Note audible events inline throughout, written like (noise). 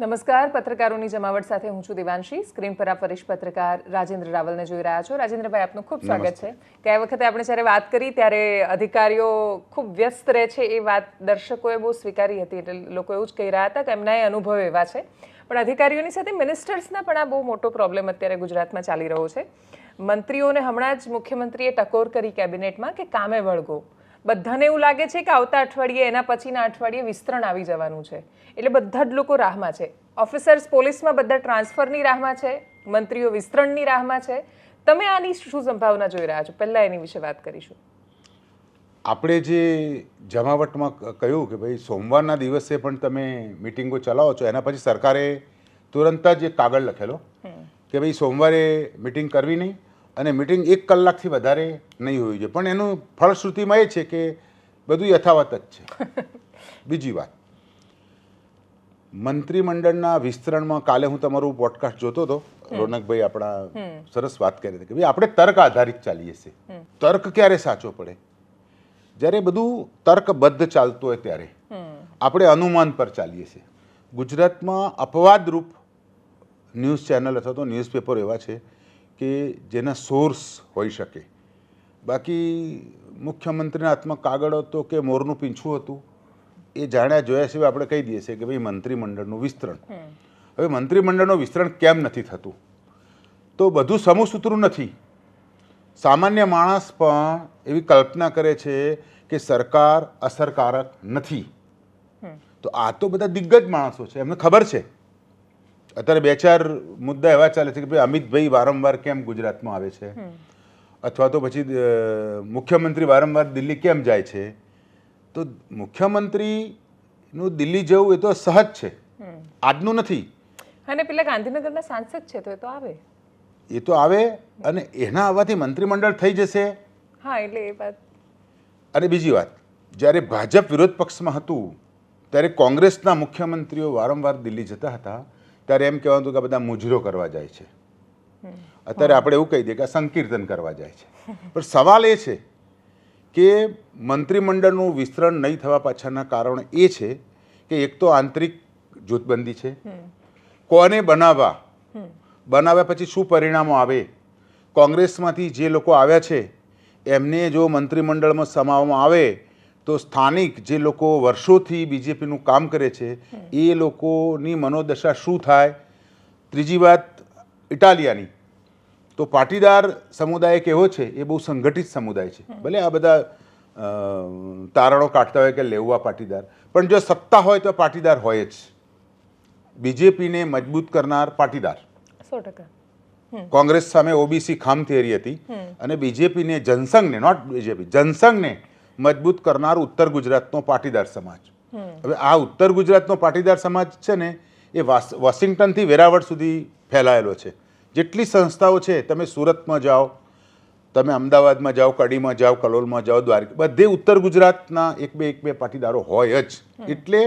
નમસ્કાર પત્રકારોની જમાવટ સાથે હું છું દેવાંશી. સ્ક્રીન પર આપ વરિષ્ઠ પત્રકાર રાજેન્દ્ર રાવલને જોઈ રહ્યા છો. રાજેન્દ્રભાઈ આપનું ખૂબ સ્વાગત છે. ગયા વખતે આપણે જ્યારે વાત કરી ત્યારે અધિકારીઓ ખૂબ વ્યસ્ત રહે છે. એ વાત દર્શકોએ બહુ સ્વીકારી હતી એટલે લોકો એવું જ કહી રહ્યા હતા કે એમના એ અનુભવ એવા છે. પણ અધિકારીઓની સાથે મિનિસ્ટર્સના પણ આ બહુ મોટો પ્રોબ્લેમ અત્યારે ગુજરાતમાં ચાલી રહ્યો છે. મંત્રીઓને હમણાં જ મુખ્યમંત્રીએ ટકોર કરી કેબિનેટમાં કે કામે વળગો. બધાને એવું લાગે છે કે આવતા અઠવાડિયે એના પછીના અઠવાડિયે વિસ્તરણ આવી જવાનું છે. એટલે બધા જ લોકો રાહમાં છે. ઓફિસર્સ પોલીસમાં બધા ટ્રાન્સફરની રાહમાં છે મંત્રીઓ વિસ્તરણની રાહમાં છે. તમે આની શું સંભાવના જોઈ રહ્યા છો? પહેલાં એની વિશે વાત કરીશું. આપણે જે જમાવટમાં કહ્યું કે ભાઈ સોમવારના દિવસે પણ તમે મિટિંગો ચલાવો છો એના પછી સરકારે તુરંત જ એક કાગળ લખેલો કે ભાઈ સોમવારે મિટિંગ કરવી નહીં. અને મિટિંગ એક કલાકથી વધારે નહીં હોવી જોઈએ. પણ એનું ફળશ્રુતિમાં એ છે કે બધું યથાવત જ છે. (laughs) બીજી વાત. મંત્રીમંડળના વિસ્તરણમાં કાલે હું તમારું પોડકાસ્ટ જોતો હતો. રોનકભાઈ આપણા સરસ વાત કરી હતી કે ભાઈ આપણે તર્ક આધારિત ચાલીએ છીએ. તર્ક ક્યારે સાચો પડે? જ્યારે બધું તર્કબદ્ધ ચાલતું હોય ત્યારે. આપણે અનુમાન પર ચાલીએ છીએ. ગુજરાતમાં અપવાદરૂપ ન્યૂઝ ચેનલ અથવા તો ન્યૂઝપેપર એવા છે કે જેના સોર્સ હોઈ શકે. બાકી મુખ્યમંત્રીના હાથમાં કાગળ હતો કે મોરનું પીંછું હતું એ જાણ્યા જોયા સિવાય આપણે કહી દઈએ છીએ કે ભાઈ મંત્રીમંડળનું વિસ્તરણ. હવે મંત્રીમંડળનું વિસ્તરણ કેમ નથી થતું? તો બધું સમૂહસૂત્રું નથી. સામાન્ય માણસ પણ એવી કલ્પના કરે છે કે સરકાર અસરકારક નથી. તો આ તો બધા દિગ્ગજ માણસો છે એમને ખબર છે. અત્યારે બે ચાર મુદ્દા એવા ચાલે છે કે ભાઈ અમિતભાઈ વારંવાર કેમ ગુજરાતમાં આવે છે? અથવા તો પછી મુખ્યમંત્રી વારંવાર દિલ્હી કેમ જાય છે? તો મુખ્યમંત્રીનું દિલ્હી જવું એ તો સહજ છે. આજનું નથી. અને પેલા ગાંધીનગરના સાંસદ છે તો એ તો આવે. એ તો આવે અને એના આવવાથી મંત્રીમંડળ થઈ જશે. હા એટલે એ વાત. અને બીજી વાત જ્યારે ભાજપ વિરોધ પક્ષમાં હતું ત્યારે કોંગ્રેસના મુખ્યમંત્રીઓ વારંવાર દિલ્હી જતા હતા. ત્યારે એમ કહેવાનું હતું કે બધા મુજરો કરવા જાય છે. અત્યારે આપણે એવું કહી દઈએ કે સંકીર્તન કરવા જાય છે. પણ સવાલ એ છે કે મંત્રીમંડળનું વિસ્તરણ નહીં થવા પાછળના કારણ એ છે કે એક તો આંતરિક જૂથબંધી છે. કોને બનાવવા? બનાવ્યા પછી શું પરિણામો આવે? કોંગ્રેસમાંથી જે લોકો આવ્યા છે એમને જો મંત્રીમંડળમાં સમાવવામાં આવે તો સ્થાનિક જે લોકો વર્ષોથી બીજેપીનું કામ કરે છે એ લોકોની મનોદશા શું થાય? ત્રીજી વાત ઇટાલિયાની. તો પાટીદાર સમુદાય કેવો છે? એ બહુ સંગઠિત સમુદાય છે. ભલે આ બધા તારણો કાઢતા હોય કે લેવવા પાટીદાર. પણ જો સત્તા હોય તો પાટીદાર હોય જ. બીજેપીને મજબૂત કરનાર પાટીદાર. સો ટકા. કોંગ્રેસ સામે ઓબીસી ખામ થિયરી હતી અને બીજેપીને જનસંઘને નોટ બીજેપી જનસંઘને મજબૂત કરનાર ઉત્તર ગુજરાતનો પાટીદાર સમાજ. હવે આ ઉત્તર ગુજરાતનો પાટીદાર સમાજ છે ને એ વોશિંગ્ટનથી વેરાવળ સુધી ફેલાયેલો છે. જેટલી સંસ્થાઓ છે તમે સુરતમાં જાઓ તમે અમદાવાદમાં જાઓ કડીમાં જાઓ કલોલમાં જાઓ દ્વારકા બધે ઉત્તર ગુજરાતના એક બે એક બે પાટીદારો હોય જ. એટલે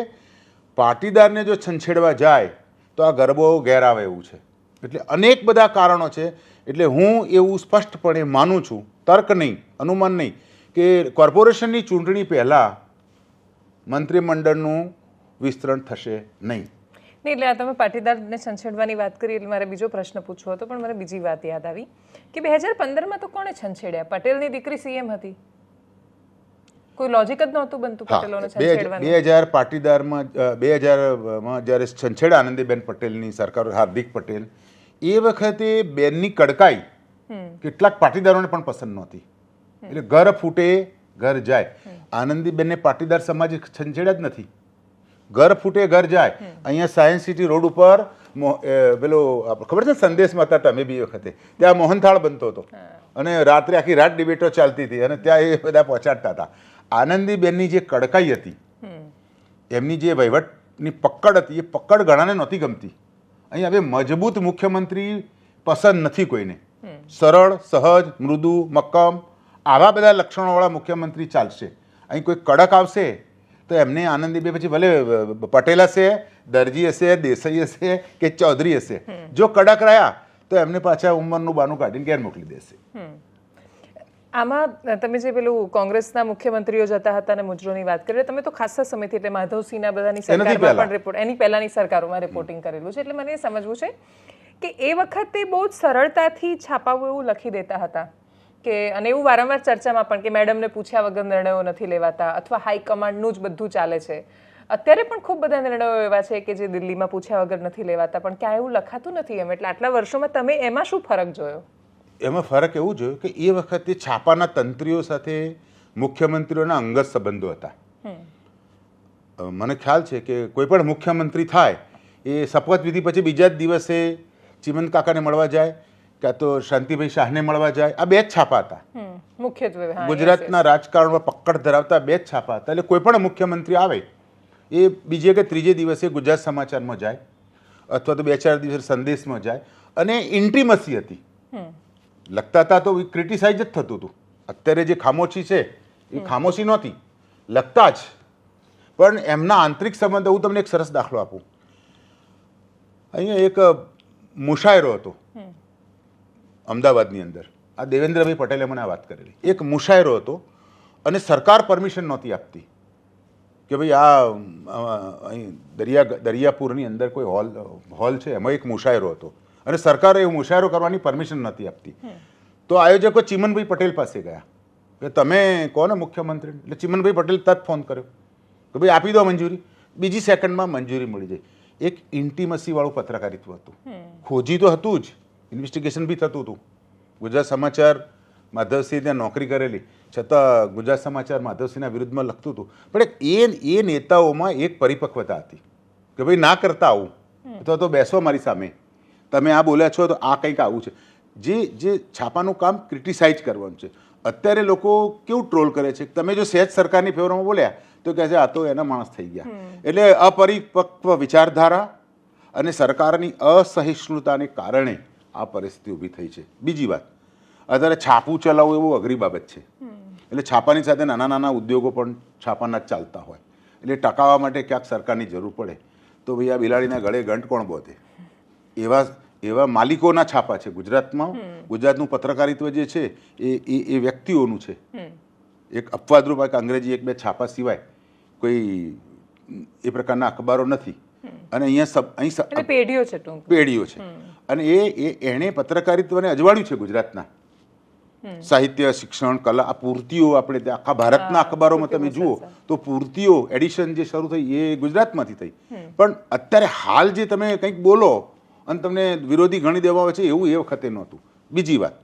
પાટીદારને જો છંછેડવા જાય તો આ ગરબો ઘેર આવે એવું છે. એટલે અનેક બધા કારણો છે. એટલે હું એવું સ્પષ્ટપણે માનું છું તર્ક નહીં અનુમાન નહીં કે કોર્પોરેશનની ચૂંટણી પહેલાં મંત્રીમંડળનું વિસ્તરણ થશે નહીં. નહીં એટલે આ તમે પાટીદારને છંછેડવાની વાત કરી એટલે મારે બીજો પ્રશ્ન પૂછવો હતો પણ મને બીજી વાત યાદ આવી કે બે હજાર પંદરમાં તો કોણે છંછેડ્યા? પટેલની દીકરી સીએમ હતી. કોઈ લોજિક જ નહોતું બનતું પટેલોને છંછેડવાનું. બે હજાર પાટીદારમાં બે હજારમાં જ્યારે છંછેડ આનંદીબેન પટેલની સરકાર હાર્દિક પટેલ એ વખતે બેનની કડકાઈ કેટલાક પાટીદારોને પણ પસંદ નહોતી. એટલે ઘર ફૂટે ઘર જાય. આનંદીબેનને પાટીદાર સમાજ છંછેડ્યા જ નથી. ઘર ફૂટે ઘર જાય. અહીંયા સાયન્સ સિટી રોડ ઉપર પેલો ખબર છે સંદેશમાં હતા તમે બી વખતે. ત્યાં મોહનથાળ બનતો હતો. અને રાત્રે આખી રાત ડિબેટો ચાલતી હતી અને ત્યાં એ બધા પહોંચાડતા હતા. આનંદીબેનની જે કડકાઈ હતી એમની જે વહીવટની પકડ હતી એ પકડ ઘણાને નહોતી ગમતી. અહીં હવે મજબૂત મુખ્યમંત્રી પસંદ નથી કોઈને. સરળ સહજ મૃદુ મક્કમ આવા બધા લક્ષણોવાળા મુખ્યમંત્રી ચાલશે. અહીં કોઈ કડક આવશે તો એમને આનંદીબે પછી ભલે પટેલ હશે દરજી હશે દેસાઈ હશે કે ચૌધરી હશે. જો કડક રહ્યા તો એમને પાછા ઉંમરનું બાનું કાઢીને ઘેર મોકલી દેશે. આમાં તમે જે પેલું કોંગ્રેસના મુખ્યમંત્રીઓ જતા હતા અને મુજરોની વાત કરી તમે તો ખાસા સમયથી એટલે માધવસિંહના બધાની સરકારમાં. પણ રિપોર્ટ એની પહેલાની સરકારોમાં રિપોર્ટિંગ કરેલું છે. એટલે મને એ સમજવું છે કે એ વખતે બહુ જ સરળતાથી છાપાઓ એવું લખી દેતા હતા. કે અને એવું વારંવાર ચર્ચામાં પણ કે મેડમને પૂછ્યા વગર નિર્ણયો નથી લેવાતા અથવા હાઈકમાન્ડનું જ બધું ચાલે છે. અત્યારે પણ ખૂબ બધા નિર્ણયો એવા છે કે જે દિલ્હીમાં પૂછ્યા વગર નથી લેવાતા પણ ક્યાં એવું લખાતું નથી એમ. એટલે આટલા વર્ષોમાં તમે એમાં શું ફરક જોયો? એમાં ફરક એવું જોયો કે એ વખતે છાપાના તંત્રીઓ સાથે મુખ્યમંત્રીઓના અંગત સંબંધો હતા. મને ખ્યાલ છે કે કોઈ પણ મુખ્યમંત્રી થાય એ શપથવિધિ પછી બીજા જ દિવસે ચીમન કાકાને મળવા જાય કાં તો શાંતિભાઈ શાહને મળવા જાય. આ બે જ છાપા હતા. મુખ્યત્વે ગુજરાતના રાજકારણમાં પકડ ધરાવતા બે જ છાપા હતા. એટલે કોઈ પણ મુખ્યમંત્રી આવે એ બીજે કે ત્રીજે દિવસે ગુજરાત સમાચારમાં જાય અથવા તો બે ચાર દિવસે સંદેશમાં જાય. અને ઇન્ટ્રીમસી હતી. લખતા હતા તો ક્રિટિસાઇઝ જ થતું હતું. અત્યારે જે ખામોશી છે એ ખામોશી નહોતી. લખતા જ. પણ એમના આંતરિક સંબંધો હું તમને એક સરસ દાખલો આપું. અહીંયા એક મુશાયરો હતો. અમદાવાદની અંદર. આ દેવેન્દ્રભાઈ પટેલે મને આ વાત કરેલી. એક મુશાયરો હતો અને સરકાર પરમિશન નહોતી આપતી કે ભાઈ આ અહીં દરિયા દરિયાપુરની અંદર કોઈ હોલ હોલ છે. એમાં એક મુશાયરો હતો. અને સરકારે એ મુશાયરો કરવાની પરમિશન નહોતી આપતી. તો આયોજકો ચિમનભાઈ પટેલ પાસે ગયા. કે તમે કોને મુખ્યમંત્રી? એટલે ચિમનભાઈ પટેલ તત ફોન કર્યો. કે ભાઈ આપી દો મંજૂરી. બીજી સેકન્ડમાં મંજૂરી મળી જાય. એક ઇન્ટિમસી વાળું પત્રકારિત્વ હતું. ખોજી તો હતું જ. ઇન્વેસ્ટિગેશન બી થતું હતું. ગુજરાત સમાચાર માધવસિંહ ત્યાં નોકરી કરેલી. છતાં ગુજરાત સમાચાર માધવસિંહના વિરુદ્ધમાં લખતું હતું. પણ એક એ એ નેતાઓમાં એક પરિપક્વતા હતી કે ભાઈ ના કરતા આવું. અથવા તો બેસો મારી સામે. તમે આ બોલ્યા છો તો આ કંઈક આવું છે. જે જે છાપાનું કામ ક્રિટિસાઇઝ કરવાનું છે. અત્યારે લોકો કેવું ટ્રોલ કરે છે? તમે જો સહેજ સરકારની ફેવરમાં બોલ્યા તો કહે છે આ તો એના માણસ થઈ ગયા. એટલે અપરિપક્વ વિચારધારા અને સરકારની અસહિષ્ણુતાને કારણે આ પરિસ્થિતિ ઊભી થઈ છે. બીજી વાત, અત્યારે છાપું ચલાવવું એવું અઘરી બાબત છે. એટલે છાપાની સાથે નાના નાના ઉદ્યોગો પણ છાપાના જ ચાલતા હોય. એટલે ટકાવવા માટે ક્યાંક સરકારની જરૂર પડે. તો ભાઈ આ બિલાડીના ગળે ગંટ કોણ બોધે? એવા એવા માલિકોના છાપા છે. ગુજરાતમાં ગુજરાતનું પત્રકારિત્વ જે છે, એ એ એ વ્યક્તિઓનું છે. એક અપવાદરૂપ અંગ્રેજી એક બે છાપા સિવાય કોઈ એ પ્રકારના અખબારો નથી. અને અહીંયા સબ અહીં પેઢીઓ છે પેઢીઓ છે. અને એ એ એણે પત્રકારિત્વને અજવાળ્યું છે ગુજરાતના. સાહિત્ય શિક્ષણ કલા આ પૂર્તિઓ આપણે આખા ભારતના અખબારોમાં તમે જુઓ તો પૂર્તિઓ એડિશન જે શરૂ થઈ એ ગુજરાતમાંથી થઈ. પણ અત્યારે હાલ જે તમે કંઈક બોલો અને તમને વિરોધી ગણી દેવા આવે છે એવું એ વખતે નહોતું. બીજી વાત.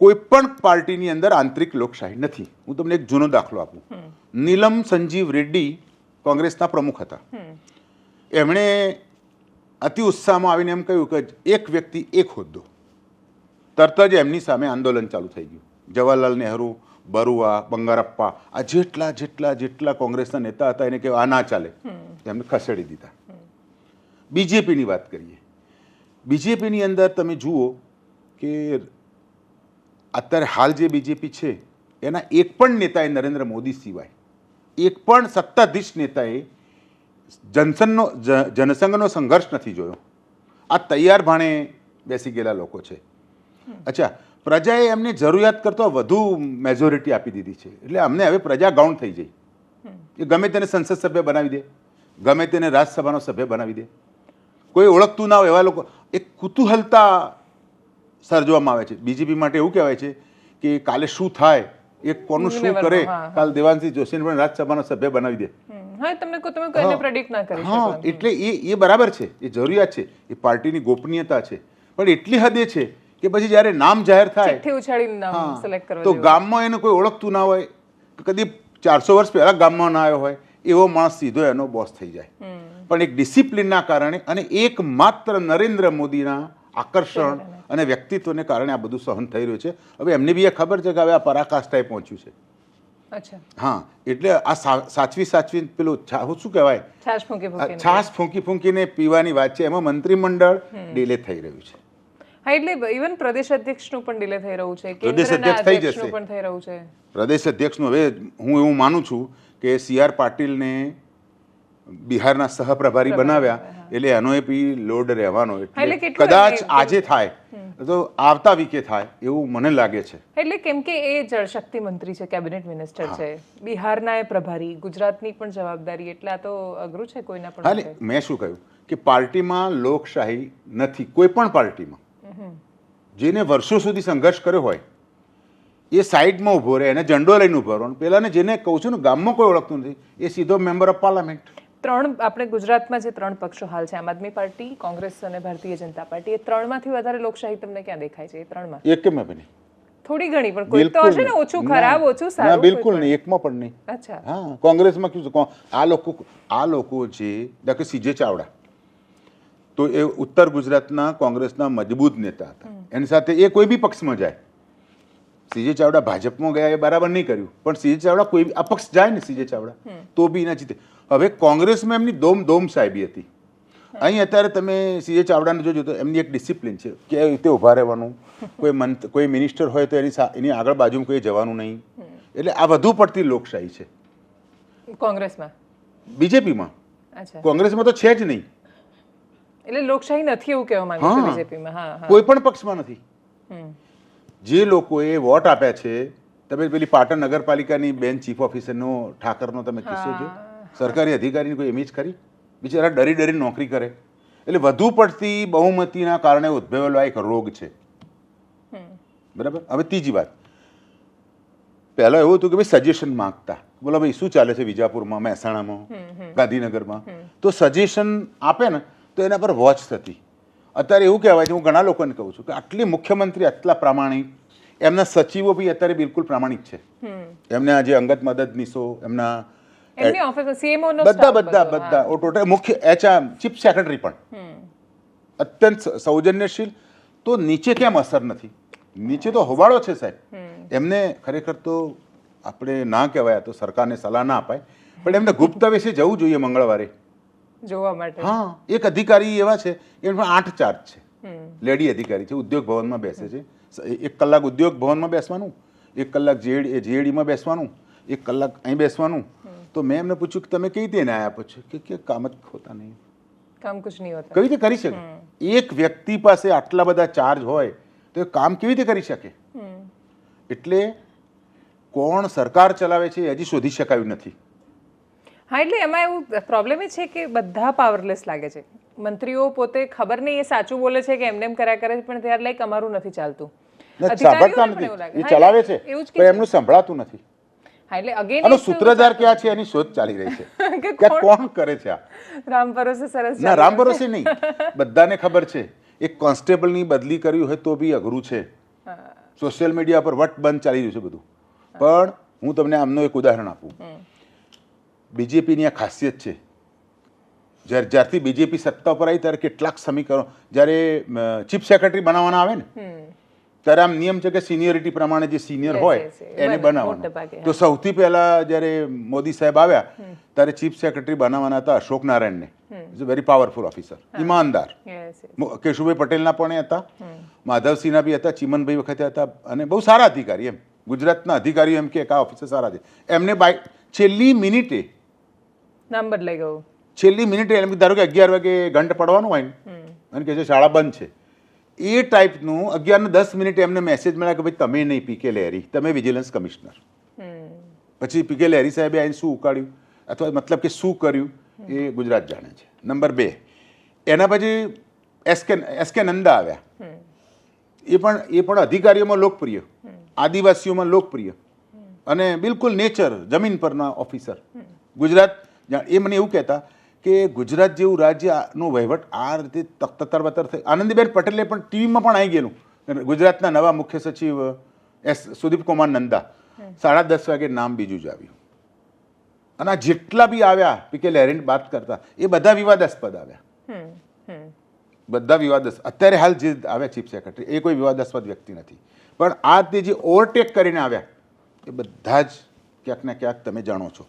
કોઈ પણ પાર્ટીની અંદર આંતરિક લોકશાહી નથી. હું તમને એક જૂનો દાખલો આપું. નીલમ સંજીવ રેડ્ડી કોંગ્રેસના પ્રમુખ હતા. એમણે અતિ ઉત્સાહમાં આવીને એમ કહ્યું કે એક વ્યક્તિ એક હોદ્દો. તરત જ એમની સામે આંદોલન ચાલુ થઈ ગયું. જવાહરલાલ નહેરુ બરુઆ બંગારપ્પા આ જેટલા જેટલા જેટલા કોંગ્રેસના નેતા હતા એને કહેવાય આ ના ચાલે. એમને ખસેડી દીધા. બીજેપીની વાત કરીએ. બીજેપીની અંદર તમે જુઓ કે અત્યારે હાલ જે બીજેપી છે એના એક પણ નેતાએ નરેન્દ્ર મોદી સિવાય એક પણ સત્તાધીશ નેતાએ જનસંઘનો જનસંઘનો સંઘર્ષ નથી જોયો. આ તૈયાર ભાણે બેસી ગયેલા લોકો છે. અચ્છા, પ્રજાએ એમને જરૂરિયાત કરતાં વધુ મેજોરિટી આપી દીધી છે. એટલે અમને હવે પ્રજા ગાઉન્ડ થઈ જઈ. એ ગમે તેને સંસદ સભ્ય બનાવી દે, ગમે તેને રાજ્યસભાનો સભ્ય બનાવી દે. કોઈ ઓળખતું ના હોય એવા લોકો, એક કુતૂહલતા સર્જવામાં આવે છે. બીજેપી માટે એવું કહેવાય છે કે કાલે શું થાય? એ કોનું શું કરે. કાલ દેવાંશી જોશીને પણ રાજ્યસભાનો સભ્ય બનાવી દે. હા તમને કોઈ તમે કોઈને પ્રેડિક્ટ ના કરી હા એટલે એ એ બરાબર છે એ જરૂરિયાત છે એ પાર્ટીની ગોપનીયતા છે. પણ એટલી હદે છે કે પછી જ્યારે નામ જાહેર થાય ચિઠ્ઠી ઉછાળીને નામ હા, સિલેક્ટ કરવા તો ગામમાં એને કોઈ ઓળખતું ના હોય કદી ચારસો વર્ષ પહેલા ગામમાં ના આવ્યો હોય એવો માણસ સીધો એનો બોસ થઈ જાય. પણ એક ડિસિપ્લિનના કારણે અને એકમાત્ર નરેન્દ્ર મોદીના આકર્ષણ અને વ્યક્તિત્વને કારણે આ બધું સહન થઈ રહ્યું છે. હવે એમને બી એ ખબર છે કે હવે આ પરાકાષ્ઠાએ પહોંચ્યું છે. હા એટલે આ સાચવી સાચવી પેલું શું કહેવાય? છાશ ફૂંકી ફૂંકીને. પીવાની વાત છે. એમાં મંત્રીમંડળ ડીલે થઈ રહ્યું છે. હા એટલે ઇવન પ્રદેશ અધ્યક્ષનું પણ ડિલે થઈ રહ્યું છે. પ્રદેશ અધ્યક્ષ થઈ જશે. પણ થઈ રહ્યું છે. પ્રદેશ અધ્યક્ષનું હવે હું એવું માનું છું કે સી આર પાટીલને બિહારના સહપ્રભારી બનાવ્યા. એટલે એનો એ પી લોડ રહેવાનો એટલે કદાચ આજે થાય તો આવતા વીકે થાય એવું મને લાગે છે. એટલે કેમ કે એ જળશક્તિ મંત્રી છે કેબિનેટ મિનિસ્ટર છે. બિહારના એ પ્રભારી ગુજરાતની પણ જવાબદારી એટલે આ તો અઘરું છે કોઈના પણ હાલે મેં શું કહ્યું? કે પાર્ટીમાં લોકશાહી નથી કોઈ પણ પાર્ટીમાં. જેને વર્ષો સુધી સંઘર્ષ કર્યો હોય એ સાઈડમાં ઊભો રહે એને ઝંડો લઈને ઊભો રહો પેલાને જેને કહું છું ને ગામમાં કોઈ ઓળખતું નથી એ સીધો મેમ્બર ઓફ પાર્લામેન્ટ ત્રણ આપણે ગુજરાતમાં જે ત્રણ પક્ષો હાલ છે આમ આદમી પાર્ટી કોંગ્રેસ અને ભારતીય જનતા પાર્ટી એ ત્રણમાંથી વધારે લોકશાહી તમને ક્યાં દેખાય છે? એ ત્રણમાં? એકમાં કેમ બની? થોડી ઘણી પણ કોઈ તો હશે ને ઓછું ખરાબ ઓછું ના સારું બિલકુલ નહીં એકમાં પણ નહીં. અચ્છા. હા કોંગ્રેસમાં કયું આ લોકો આ લોકો જે દાખલે સીજે ચાવડા. તો એ ઉત્તર ગુજરાતના કોંગ્રેસના મજબૂત નેતા હતા. એની સાથે એ કોઈ બી પક્ષમાં જાય. સીજે ચાવડા ભાજપમાં ગયા એ બરાબર નહીં કર્યું. પણ સીજે ચાવડા કોઈ અપક્ષ જાય ને સીજે ચાવડા. તો બી એના જીતે. હવે કોંગ્રેસમાં એમની દોમ દોમ સાહેબી હતી. અહીં અત્યારે તમે સીએ ચાવડાને જોજો તો એમની એક ડિસિપ્લિન છે. કે રીતે ઊભા રહેવાનું કોઈ મંત કોઈ મિનિસ્ટર હોય તો એની એની આગળ બાજુમાં કોઈ જવાનું નહીં. એટલે આ વધુ પડતી લોકશાહી છે. કોંગ્રેસમાં? બીજેપીમાં. કોંગ્રેસમાં તો છે જ નહીં. એટલે લોકશાહી નથી એવું કહેવા માંગે છે બીજેપીમાં. હા હા. કોઈ પણ પક્ષમાં નથી. જે લોકોએ વોટ આપ્યા છે તમે પેલી પાટણ નગરપાલિકાની બેન ચીફ ઓફિસરનો ઠાકરનો તમે કિસ્સો જો સરકારી અધિકારીની કોઈ ઇમેજ ખરી? બિચારા ડરી ડરી નોકરી કરે. એટલે વધુ પડતી બહુમતીના કારણે ઉદ્ભવેલો એક રોગ છે. બરાબર? હવે ત્રીજી વાત. પહેલા એવું હતું કે ભાઈ સજેશન માંગતા. બોલો ભાઈ શું ચાલે છે વિજાપુરમાં મહેસાણામાં ગાંધીનગરમાં? તો સજેશન આપે ને તો એના પર વોચ થતી. અત્યારે એવું કહેવાય છે હું ઘણા લોકોને કહું છું કે આટલી મુખ્યમંત્રી આટલા પ્રામાણિક એમના સચિવો બી અત્યારે બિલકુલ પ્રામાણિક છે. એમને આજે અંગત મદદનીશો એમના એમની ઓફિસ સીએમઓ નો બધા બધા બધા ટોટલ મુખ્ય એચઆર ચીફ સેક્રેટરી પણ. અત્યંત સૌજન્યશીલ. તો નીચે કેમ અસર નથી? નીચે તો હોબાળો છે સાહેબ. એમને ખરેખર તો આપણે ના કહેવાય તો સરકારને સલાહ ના અપાય. પણ એમને ગુપ્ત વિશે જવું જોઈએ મંગળવારે. જોવા માટે. હા એક અધિકારી એવા છે એમાં આઠ ચાર્જ છે. લેડી અધિકારી છે ઉદ્યોગ ભવનમાં બેસે છે. એક કલાક ઉદ્યોગ ભવનમાં બેસવાનું એક કલાક જેડ જેડીમાં બેસવાનું એક કલાક અહીં બેસવાનું. તો મેં એમને પૂછ્યું કે તમે કઈ રીતે એને આયા પછી કે કે કામ જ હોતા નહીં. કામ કુછ નહીં હોતા. કઈ રીતે કરી શકે? એક વ્યક્તિ પાસે આટલા બધા ચાર્જ હોય તો એ કામ કેવી રીતે કરી શકે? એટલે કોણ સરકાર ચલાવે છે હજી શોધી શકાયું નથી. હા એટલે એમાં એવું પ્રોબ્લેમ એ છે કે બધા પાવરલેસ લાગે છે. મંત્રીઓ પોતે ખબર નહીં એ સાચું બોલે છે કે એમને એમ કર્યા કરે છે પણ ત્યારે લાઈક અમારું નથી ચાલતું. સાંભળતા. નથી. એ ચલાવે છે એવું પણ એમનું સંભળાતું નથી. હા એટલે અગેન આનો સૂત્રધાર ક્યાં છે? એની શોધ ચાલી રહી છે. (laughs) કે કે કોણ કરે છે આ? રામ ભરોસે સરસ ના રામ ભરોસે નહીં. બધાને ખબર છે. એક કોન્સ્ટેબલની બદલી કરવી હોય તો બી અઘરું છે. સોશિયલ મીડિયા પર વટ બંધ ચાલી રહ્યું છે બધું. પણ હું તમને આમનું એક ઉદાહરણ આપું. બીજેપીની આ ખાસિયત છે. જ્યારે જ્યારથી બીજેપી સત્તા પર આવી ત્યારે કેટલાક સમીકરણો જ્યારે ચીફ સેક્રેટરી બનાવવાના આવે ને ત્યારે આમ નિયમ છે કે સિનિયરિટી પ્રમાણે જે સિનિયર હોય. એને બનાવવાનો. તો સૌથી પહેલા જ્યારે મોદી સાહેબ આવ્યા ત્યારે ચીફ સેક્રેટરી બનાવવાના હતા Ashok નારાયણને. Is a very powerful officer ઈમાનદાર. Keshubhai પટેલના પણ હતા. માધવસિંહના બી હતા ચિમનભાઈ વખતે હતા અને બહુ સારા અધિકારી એમ. ગુજરાતના અધિકારીઓ એમ કે આ ઓફિસર સારા છે. એમને બાય છેલ્લી મિનિટે નામ બદલાઈ ગયું. છેલ્લી મિનિટે એમ ધારો કે અગિયાર વાગે ઘંટ પડવાનું હોય ને અને કે છે શાળા બંધ છે એ ટાઈપનું અગિયાર ને દસ મિનિટે એમને મેસેજ મળ્યા કે ભાઈ તમે નહીં પીકે લહેરી તમે વિજિલન્સ કમિશનર પછી પીકે લહેરી સાહેબે આવીને શું ઉકાળ્યું? અથવા મતલબ કે શું કર્યું? એ ગુજરાત જાણે છે. નંબર બે. એના પછી એસકે એસકે નંદા આવ્યા. એ પણ એ પણ અધિકારીઓમાં લોકપ્રિય. આદિવાસીઓમાં લોકપ્રિય. અને બિલકુલ નેચર જમીન પરના ઓફિસર ગુજરાત એ મને એવું કહેતા કે ગુજરાત જેવું રાજ્યનો વહીવટ આ રીતે તખ્તતર બતર થઈ આનંદીબેન પટેલે પણ ટીવીમાં પણ આવી ગયેલું. ગુજરાતના નવા મુખ્ય સચિવ એસ સુદીપ કુમાર નંદા સાડા દસ વાગે નામ બીજું જ આવ્યું. અને આ જેટલા બી આવ્યા પીકે લેરેન્ટ વાત કરતા એ બધા વિવાદાસ્પદ આવ્યા. બધા વિવાદાસ્પદ. અત્યારે હાલ જે આવ્યા ચીફ સેક્રેટરી એ કોઈ વિવાદાસ્પદ વ્યક્તિ નથી. પણ આ તે જે ઓવરટેક કરીને આવ્યા એ બધા જ ક્યાંક ને ક્યાંક તમે જાણો છો.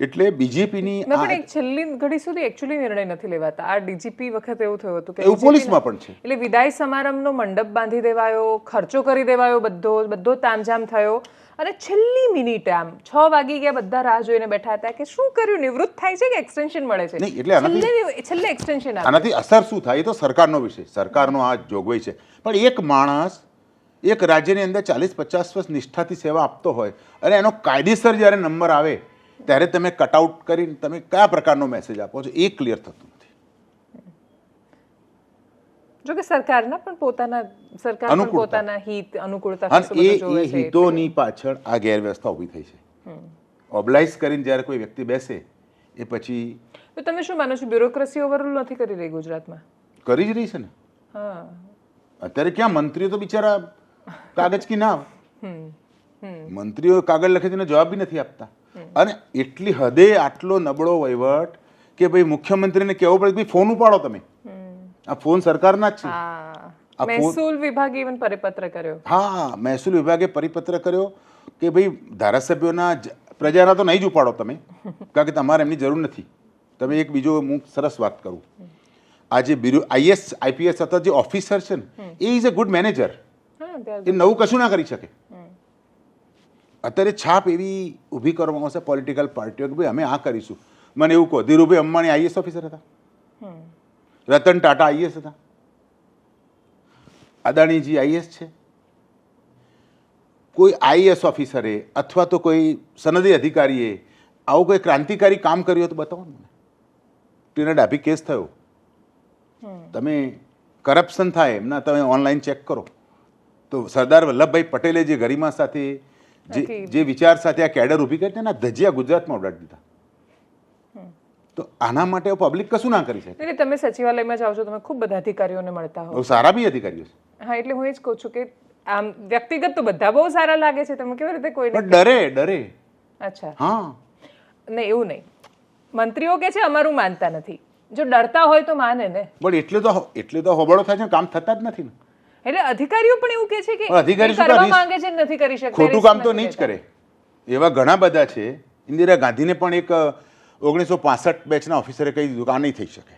એટલે બીજેપીની પણ એક છેલ્લી ઘડી સુધી એકચ્યુઅલી નિર્ણય નથી લેવાતા. આ ડીજીપી વખતે એવું થયું હતું કે એવું પોલીસમાં પણ છે. એટલે વિદાય સમારંભનો મંડપ બાંધી દેવાયો ખર્ચો કરી દેવાયો બધો બધો તામઝામ થયો. અને છેલ્લી મિનિટ આમ છ વાગી ગયા બધા રાહ જોઈને બેઠા હતા કે શું કર્યું? નિવૃત્ત થાય છે કે એક્સટેન્શન મળે છે? નહીં, એટલે આનાથી- છેલ્લે એક્સટેન્શન આનાથી અસર શું થાય એ તો સરકારનો વિષય સરકારનો આ જોગવાઈ છે. પણ એક માણસ એક રાજ્યની અંદર ચાલીસ પચાસ વર્ષ નિષ્ઠાથી સેવા આપતો હોય અને એનો કાયદેસર જ્યારે નંબર આવે ત્યારે તમે કટઆઉટ કરીને તમે કયા પ્રકારનો મેસેજ આપો છો એ ક્લિયર થતું નથી. જોકે સરકારના પણ પોતાના સરકાર પણ પોતાના હિત અનુકૂળતા અને એ એ હિતોની પાછળ આ ગેરવ્યવસ્થા ઊભી થઈ છે. ઓબ્લાઇઝ કરીને જ્યારે કોઈ વ્યક્તિ બેસે એ પછી તો તમે શું માનો છો બ્યુરોક્રેસી ઓવરરૂલ નથી કરી રહી ગુજરાતમાં? કરી જ રહી છે ને. હા. અત્યારે ક્યાં મંત્રીઓ તો બિચારા કાગજ કી ના મંત્રીઓ કાગળ લખે છે જવાબ બી નથી આપતા. અને એટલી હદે આટલો નબળો વહીવટ કે ભાઈ મુખ્યમંત્રીને કહેવું પડે કે ભાઈ ફોન ઉપાડો તમે. આ ફોન સરકારના જ છે. મહેસૂલ વિભાગે ઇવન પરિપત્ર કર્યો. હા મહેસૂલ વિભાગે પરિપત્ર કર્યો કે ભાઈ ધારાસભ્યોના પ્રજાના તો નહીં જ ઉપાડો તમે. કારણ કે તમારે એમની જરૂર નથી. તમે એક બીજો હું સરસ વાત કરું. આ જે બિરુ આઈએસ આઈપીએસ હતા જે ઓફિસર છે ને એ ઇઝ અ ગુડ મેનેજર એ નવું કશું ના કરી શકે. અત્યારે છાપ એવી ઊભી કરવામાં આવશે પોલિટિકલ પાર્ટીઓ કે ભાઈ અમે આ કરીશું. મને એવું કહો ધીરુભાઈ અંબાણી આઈએસ ઓફિસર હતા? રતન ટાટા આઈએસ હતા? અદાણીજી આઈએસ છે? કોઈ આઈએસ ઓફિસરે અથવા તો કોઈ સનદી અધિકારીએ આવું કોઈ ક્રાંતિકારી કામ કર્યું હતું તો બતાવો ને મને. તેના ડાભી કેસ થયો. તમે કરપ્શન થાય એમના તમે ઓનલાઈન ચેક કરો. તો સરદાર વલ્લભભાઈ પટેલે જે ગરિમા સાથે જે જે વિચાર સાથે આ કેડર ઊભી કરી તેના ધજિયા ગુજરાતમાં ઉડાડી દીધા. તો આના માટે પબ્લિક કશું ના કરી શકે. એટલે તમે સચિવાલયમાં જાઓ છો તમે ખૂબ બધા અધિકારીઓને મળતા હો. સારા બી અધિકારીઓ છે. હા એટલે હું એ જ કહું છું કે આમ વ્યક્તિગત તો બધા બહુ સારા લાગે છે તમે કેવી રીતે કોઈને ડરે ડરે. અચ્છા. હા. નહીં એવું નહીં. મંત્રીઓ કે છે અમારું માનતા નથી. જો ડરતા હોય તો માને ને. પણ એટલે તો એટલે તો હોબળો થાય છે કામ થતા જ નથી ને. એટલે અધિકારીઓ પણ એવું કે છે કે અધિકારી કરવા માંગે છે નથી કરી શકતા ખોટું કામ તો નહીં જ કરે. એવા ઘણા બધા છે. ઇન્દિરા ગાંધીને પણ એક ઓગણીસો પાસઠ બેચના ઓફિસરે કહી દીધું કે આ નહીં થઈ શકે.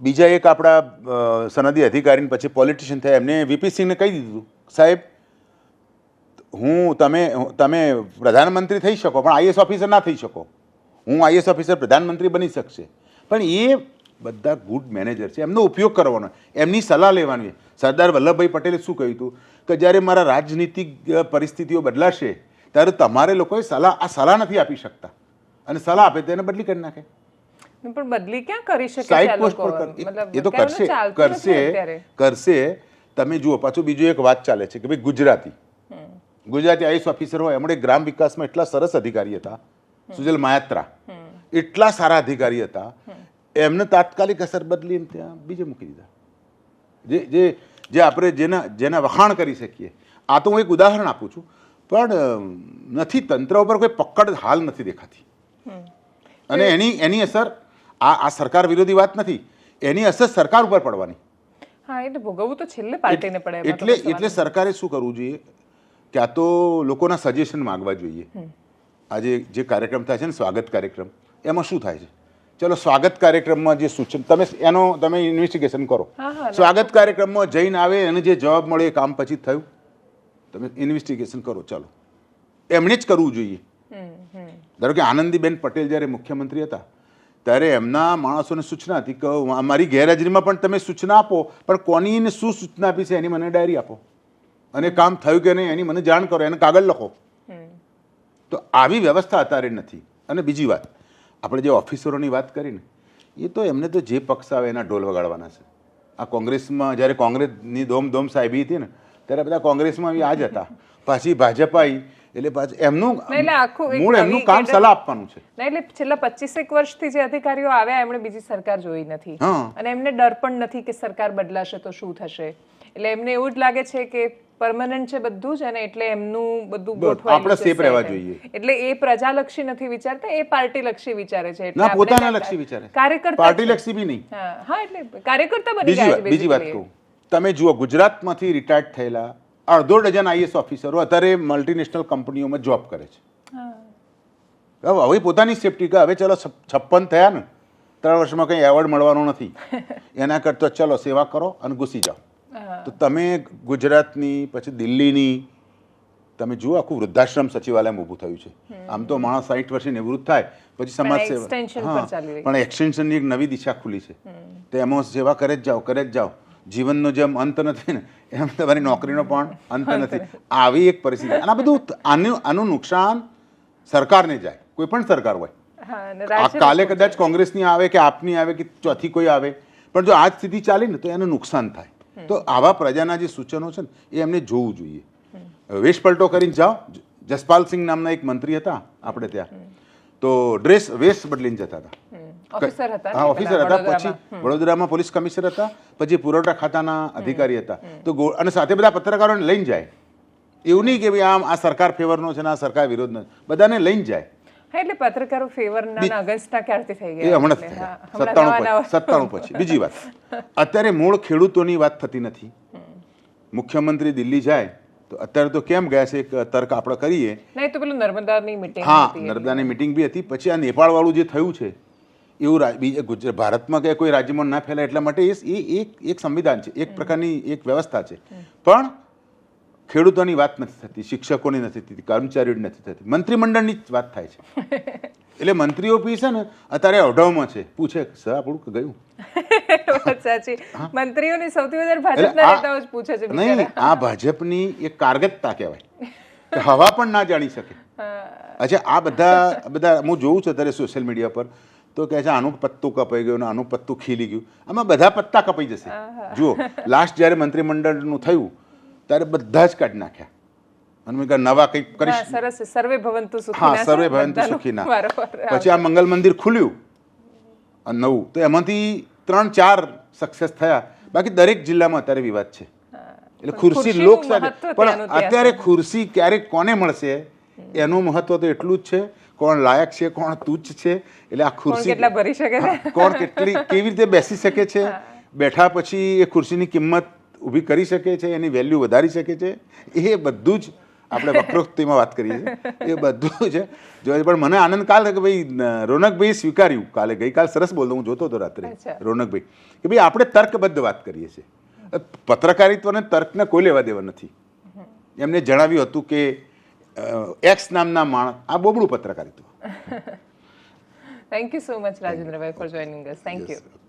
બીજા એક આપણા સનદી અધિકારીને પછી પોલિટિશિયન થયા એમને વીપી સિંહને કહી દીધું. સાહેબ હું તમે તમે પ્રધાનમંત્રી થઈ શકો પણ આઈએસ ઓફિસર ના થઈ શકો. હું આઈએસ ઓફિસર પ્રધાનમંત્રી બની શકશે. પણ એ બધા ગુડ મેનેજર છે. એમનો ઉપયોગ કરવાનો. એમની સલાહ લેવાની. સરદાર વલ્લભભાઈ પટેલે શું કહ્યું હતું? કે જ્યારે મારા રાજનીતિક પરિસ્થિતિઓ બદલાશે ત્યારે તમારે લોકોએ સલાહ આ સલાહ નથી આપી શકતા. અને સલાહ આપે તેને બદલી કરી નાખે. પણ બદલી ક્યાં કરી શકે સાઈડ પોસ્ટ પર એ તો કરશે કરશે કરશે. તમે જુઓ પાછું બીજું એક વાત ચાલે છે કે ભાઈ ગુજરાતી. ગુજરાતી આઈએસ ઓફિસર હોય એમણે ગ્રામ વિકાસમાં એટલા સરસ અધિકારી હતા. સુજલ માયાત્રા એટલા સારા અધિકારી હતા. એમને તાત્કાલિક અસર બદલીને ત્યાં બીજે મૂકી દીધા. જે જે જે આપણે જેના જેના વખાણ કરી શકીએ. આ તો હું એક ઉદાહરણ આપું છું. પણ નથી તંત્ર ઉપર કોઈ પકડ હાલ નથી દેખાતી. અને એની એની અસર આ આ સરકાર વિરોધી વાત નથી. એની અસર સરકાર ઉપર પડવાની. હા એટલે ભોગવવું તો છેલ્લે પાર્ટીને પડે. એટલે એટલે સરકારે શું કરવું જોઈએ? ક્યાં તો લોકોના સજેશન માંગવા જોઈએ. આજે જે કાર્યક્રમ થાય છે ને સ્વાગત કાર્યક્રમ એમાં શું થાય છે? ચલો સ્વાગત કાર્યક્રમમાં જે સૂચન તમે એનો તમે ઇન્વેસ્ટિગેશન કરો. સ્વાગત કાર્યક્રમમાં જઈને આવે એને જે જવાબ મળે એ કામ પછી થયું. તમે ઇન્વેસ્ટિગેશન કરો ચાલો. એમણે જ કરવું જોઈએ. ધારો કે આનંદીબેન પટેલ જ્યારે મુખ્યમંત્રી હતા ત્યારે એમના માણસોને સૂચના હતી કે મારી ગેરહાજરીમાં પણ તમે સૂચના આપો પણ કોનીને શું સૂચના આપી છે એની મને ડાયરી આપો. અને કામ થયું કે નહીં એની મને જાણ કરો એને કાગળ લખો. તો આવી વ્યવસ્થા અત્યારે નથી. અને બીજી વાત આપણે જે ઓફિસરોની વાત કરીને એ તો એમને તો જે પક્ષ આવે એના ઢોલ વગાડવાના છે. આ કોંગ્રેસમાં જ્યારે કોંગ્રેસની દોમ દોમ સાહેબી હતી ને ત્યારે બધા કોંગ્રેસમાં આ જ હતા. પાછી ભાજપ આવી એટલે પાછું એમનું આખું મૂળ એમનું કામ સલાહ આપવાનું છે. એટલે છેલ્લા પચીસેક વર્ષથી જે અધિકારીઓ આવ્યા એમણે બીજી સરકાર જોઈ નથી. અને એમને ડર પણ નથી કે સરકાર બદલાશે તો શું થશે. એટલે એમને એવું જ લાગે છે કે પરમનન્ટ છે બધું જ અને એટલે એમનું બધું આપણે સેફ રહેવા જોઈએ. એટલે એ પ્રજાલક્ષી નથી વિચારતા એ પાર્ટી લક્ષી વિચારે છે. એટલે પોતાના લક્ષી વિચારે. કાર્યકર્તા પાર્ટી લક્ષી બી નહીં. હા એટલે કાર્યકર્તા બની ગયા છે બીજી વાત કહું. તમે જુઓ ગુજરાતમાંથી રિટાયર્ડ થયેલા અડધો ડઝન આઈએસ ઓફિસરો અત્યારે મલ્ટીનેશનલ કંપનીઓમાં જોબ કરે છે. હવે હવે પોતાની સેફટી કે હવે ચલો છપ્પન થયા ને ત્રણ વર્ષમાં કંઈ એવોર્ડ મળવાનો નથી. (laughs) એના કરતાં ચલો સેવા કરો અને ઘૂસી જાઓ. તો તમે ગુજરાતની પછી દિલ્હીની તમે જુઓ આખું વૃદ્ધાશ્રમ સચિવાલયમાં ઊભું થયું છે. આમ તો માણસ સાઠ વર્ષે નિવૃત્ત થાય પછી સમાજ સેવા પણ એક્સટેન્શનની એક નવી દિશા ખુલી છે. તો એમાં સેવા કરે જ જાઓ કરે જ જાઓ. જીવનનો જેમ અંત નથી ને એમ તમારી નોકરીનો પણ અંત નથી. આવી એક પરિસ્થિતિ. અને આ બધું આનું આનું નુકસાન સરકારને જાય કોઈ પણ સરકાર હોય. આ કાલે કદાચ કોંગ્રેસની આવે કે આપની આવે કે ચોથી કોઈ આવે પણ જો આ સ્થિતિ ચાલી ને તો એનું નુકસાન થાય. તો આવા પ્રજાના જે સૂચનો છે ને એ એમને જોવું જોઈએ. વેશ પલટો કરીને જાઓ. જસપાલસિંહ નામના એક મંત્રી હતા આપણે ત્યાં. તો ડ્રેસ વેશ બદલીને જતા હતા. હા ઓફિસર હતા. પછી વડોદરામાં. પોલીસ કમિશનર હતા. પછી પુરવઠા ખાતાના અધિકારી હતા. તો અને સાથે બધા પત્રકારોને લઈને જાય. એવું નહીં કે ભાઈ આમ આ સરકાર ફેવરનો છે ને આ સરકાર વિરોધનો બધાને લઈને જાય. એટલે પત્રકારો ફેવરના અગસ્ટા ક્યારથી થઈ એ ગયા એટલે, હમણાં સત્તાણું પછી બીજી વાત. અત્યારે મૂળ ખેડૂતોની વાત થતી નથી. મુખ્યમંત્રી દિલ્હી જાય તો અત્યારે તો કેમ ગયા છે? એક તર્ક આપણે કરીએ. નહીં તો પેલું નર્મદાની મીટિંગ હા નર્મદાની મિટિંગ બી હતી. પછી આ નેપાળ વાળું જે થયું છે એવું બીજા ગુજરાત ભારતમાં કે કોઈ રાજ્યમાં ના ફેલાય એટલા માટે એ એ એક એક સંવિધાન છે. એક પ્રકારની એક વ્યવસ્થા છે. પણ ખેડૂતોની વાત નથી થતી શિક્ષકોની નથી થતી કર્મચારીઓની નથી થતી. મંત્રીમંડળની જ વાત થાય છે. (laughs) એટલે મંત્રીઓ પી છે ને અત્યારે અઢાવમાં છે. પૂછે સર આપણું કે ગયું? સાચી. મંત્રીઓની સૌથી વધારે ભાજપના નેતાઓ જ પૂછે છે નહીં આ ભાજપની એક કારગતતા કહેવાય. હવા પણ ના જાણી શકે. અચ્છા આ બધા બધા હું જોઉં છું અત્યારે સોશિયલ મીડિયા પર. તો કહે છે આનું પત્તું કપાઈ ગયું ને આનું પત્તું ખીલી ગયું. આમાં બધા પત્તા કપાઈ જશે. જુઓ લાસ્ટ જ્યારે મંત્રીમંડળનું થયું ત્યારે બધા જ કાઢી નાખ્યા. અને મેં નવા કંઈક કરીશ. સરસ સર્વે ભવંતુ હા સર્વે ભવંતુ સુખીના પછી આ મંગલ મંદિર ખુલ્યું અને નવું. તો એમાંથી ત્રણ ચાર સક્સેસ થયા. બાકી દરેક જિલ્લામાં અત્યારે વિવાદ છે. એટલે ખુરશી લોક લોકશાહી. પણ અત્યારે ખુરશી ક્યારેક કોને મળશે એનું મહત્વ તો એટલું જ છે. કોણ લાયક છે કોણ તુચ્છ છે. એટલે આ ખુરશી કેટલા ભરી શકે છે. કોણ કેટલી કેવી રીતે બેસી શકે છે. બેઠા પછી એ ખુરશીની કિંમત ઊભી કરી શકે છે એની વેલ્યુ વધારી શકે છે એ બધું જ આપણે વક્રોક્તિમાં વાત કરીએ છીએ. એ બધું છે જો પણ મને આનંદ કાલ કે ભાઈ રોનકભાઈ સ્વીકાર્યું. કાલે ગઈકાલ સરસ બોલતો હું જોતો હતો રાત્રે રોનકભાઈ કે ભાઈ આપણે તર્કબદ્ધ વાત કરીએ છીએ. પત્રકારિત્વ અને તર્કને કોઈ લેવા દેવા નથી. એમને જણાવ્યું હતું કે એક્સ નામના માણસ આ બોબડું પત્રકારિત્વ. Thank you so much Rajendrabhai for joining us thank you Yes.